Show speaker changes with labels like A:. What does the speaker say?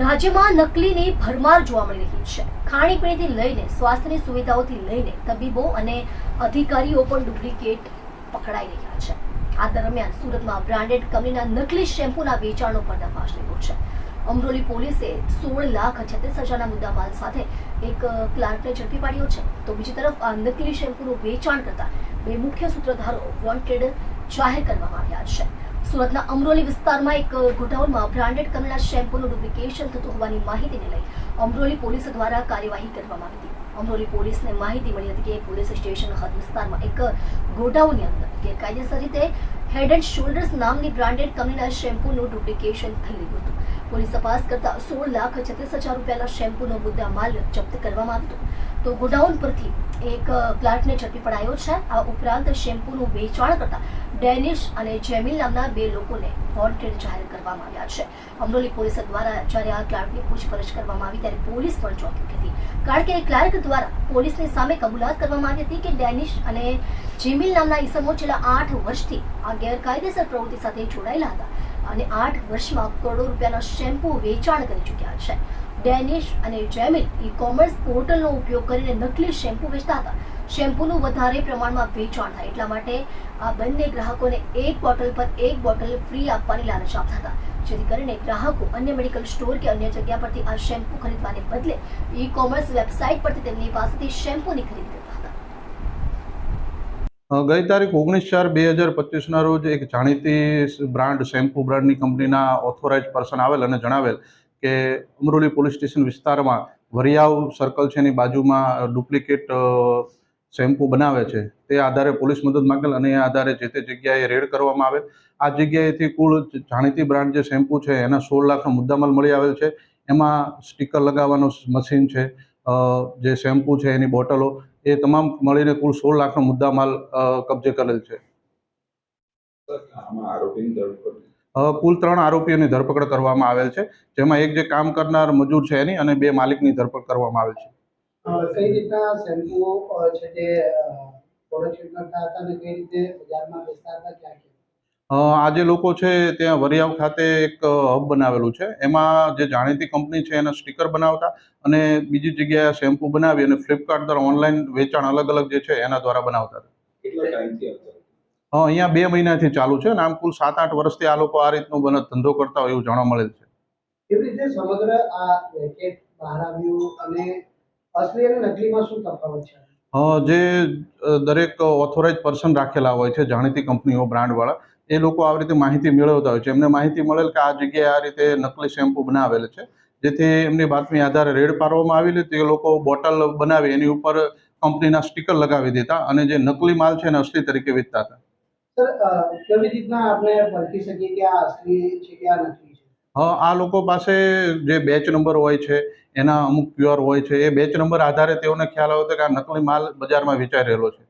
A: રાજ્યમાં નકલીની ભરમાર જોવા મળી રહી છે. ખાણીપીણીથી લઈને સ્વાસ્થ્યની સુવિધાઓથી લઈને તબીબો અને અધિકારીઓ પણ ડુપ્લિકેટ પકડાઈ રહ્યા છે. આ દરમિયાન સુરતમાં બ્રાન્ડેડ કંપનીના નકલી શેમ્પૂના વેચાણનો પર્દાફાશ થયો છે. અમરોલી પોલીસે સોળ લાખ છત્રીસ હજારના મુદ્દામાલ સાથે એક ક્લાર્કને ઝડપી પાડ્યો છે. તો બીજી તરફ આ નકલી શેમ્પૂનું વેચાણ કરતા બે મુખ્ય સૂત્રધારો વોન્ટેડ જાહેર કરવામાં આવ્યા છે. સુરતના અમરોલી વિસ્તારમાં એક ગોડાઉનમાં બ્રાન્ડેડ કરેલા શેમ્પૂનું ડુપ્લિકેશન થતું હોવાની માહિતીને લઈ અમરોલી પોલીસ દ્વારા કાર્યવાહી કરવામાં આવી હતી. અમરોલી પોલીસને માહિતી મળી હતી કે પોલીસ સ્ટેશન હદ વિસ્તારમાં એક ગોડાઉનની અંદર ગેરકાયદેસર રીતે હેડ એન્ડ શોલ્ડર્સ નામની બ્રાન્ડેડ કંપનીના શેમ્પૂનું ડુપ્લિકેશન થઈ રહ્યું હતું. પોલીસ તપાસ કરતા સોળ લાખ છત્રીસ હજાર રૂપિયાના શેમ્પૂનો મુદ્દા માલ જપ્ત કરવામાં આવ્યો તો ગોડાઉન પરથી એક પ્લાન્ટને ઝડપી પડાયો છે. આ ઉપરાંત શેમ્પૂનું વેચાણ કરતા ડેનિશ અને જેમિલ નામના બે લોકોને વોન્ટેડ જાહેર કરવામાં આવ્યા છે. અમરોલી પોલીસ દ્વારા જ્યારે આ ક્લાર્કની પૂછપરછ કરવામાં આવી ત્યારે પોલીસ પણ ચોંકી હતી. કારણ કે ક્લાર્ક દ્વારા પોલીસની સામે કબૂલાત કરવામાં આવી હતી કે ડેનિશ અને જેમિલ નામના ઈસમો છેલ્લા આઠ વર્ષથી આ ગેરકાયદેસર પ્રવૃત્તિ સાથે જોડાયેલા હતા અને આઠ વર્ષમાં કરોડો રૂપિયાના શેમ્પૂ વેચાણ કરી ચૂક્યા છે. ડેનિશ અને જેમિલ ઈ કોમર્સ પોર્ટલનો ઉપયોગ કરીને નકલી શેમ્પૂ વેચતા હતા. શેમ્પૂનું વધારે પ્રમાણમાં વેચાણ થાય એટલા માટે આ બંને ગ્રાહકોને એક બોટલ પર એક બોટલ ફ્રી આપવાની લાલચ આપતા હતા. જેથી કરીને ગ્રાહકો અન્ય મેડિકલ સ્ટોર કે અન્ય જગ્યા પરથી આ શેમ્પૂ ખરીદવાને બદલે ઈ કોમર્સ વેબસાઇટ પરથી તેમની પાસેથી શેમ્પૂની ખરીદી
B: ગઈ તારીખ ઓગણીસ ચાર બે હજાર પચીસના રોજ એક જાણીતી બ્રાન્ડ, શેમ્પુ બ્રાન્ડની કંપનીના ઓથોરાઇઝ પર્સન આવેલ અને જણાવેલ કે અમરોલી પોલીસ સ્ટેશન વિસ્તારમાં વરિયાવ સર્કલ છે એની બાજુમાં ડુપ્લિકેટ શેમ્પુ બનાવે છે, તે આધારે પોલીસ મદદ માંગેલ અને એ આધારે જે તે જગ્યાએ રેડ કરવામાં આવેલ. આ જગ્યાએથી કુલ જાણીતી બ્રાન્ડ જે શેમ્પુ છે, એના સોળ લાખનો મુદ્દામાલ મળી આવેલ છે. એમાં સ્ટીકર લગાવવાનું મશીન છે જે શેમ્પુ છે, એની બોટલો, એ તમામ મળીને કુલ સોળ લાખનો મુદ્દામાલ કબજે કરેલ છે. કુલ ત્રણ આરોપીઓની ધરપકડ કરવામાં આવેલ છે, જેમાં એક જે કામ કરનાર મજૂર છે એની અને બે માલિકની ધરપકડ કરવામાં આવેલ છે.
C: કઈ રીતના શેમ્પૂ છે તે પ્રોડક્શન કરતા હતા અને કઈ રીતે બજારમાં વેચતા હતા ક્યાં ક્યાં?
B: અ, આ જે લોકો છે ત્યાં વરિયાવ ખાતે એક હબ બનાવેલું છે. એમાં જે જાણીતી કંપની છે એના સ્ટીકર બનાવતા અને બીજી જગ્યાએ શેમ્પુ બનાવી અને ફ્લિપકાર્ટ દ્વારા ઓનલાઈન વેચાણ અલગ અલગ જે છે એના દ્વારા બનાવતા હતા. અહીંયા બે મહિનાથી ચાલુ છે અને આમ કુલ સાત આઠ વર્ષથી આ લોકો આ રીતનો બને ધંધો કરતા હોય એવું જાણવા મળેલ છે.
C: કેવી રીતે સમગ્ર આ રેકેટ બહાર આવ્યું અને અસલી અને નકલીમાં શું તફાવત છે?
B: જે દરેક ઓથોરાઇઝ પર્સન રાખેલા હોય છે જાણીતી કંપનીઓ બ્રાન્ડવાળા એ લોકો આવી રીતે માહિતી મેળવતા હોય છે. એમને માહિતી મળેલ કે આ જગ્યાએ આ રીતે નકલી શેમ્પુ બનાવેલ છે. જેથી એમની બાતમી આધારે રેડ પાડવામાં આવેલી તે લોકો બોટલ બનાવી એની ઉપર કંપનીના સ્ટીકર લગાવી દેતા અને જે નકલી માલ છે એને અસલી તરીકે વેચતા હતા.
C: સર કેવી રીતના આપણે પરખી શકીએ કે આ અસલી છે કે આ નકલી?
B: આ લોકો પાસે જે બેચ નંબર હોય છે, એના અમુક પ્યોર હોય છે, એ બેચ નંબર આધારે તેઓને ખ્યાલ આવ્યો હતો કે આ નકલી માલ બજારમાં વેચાઈ રહેલો છે.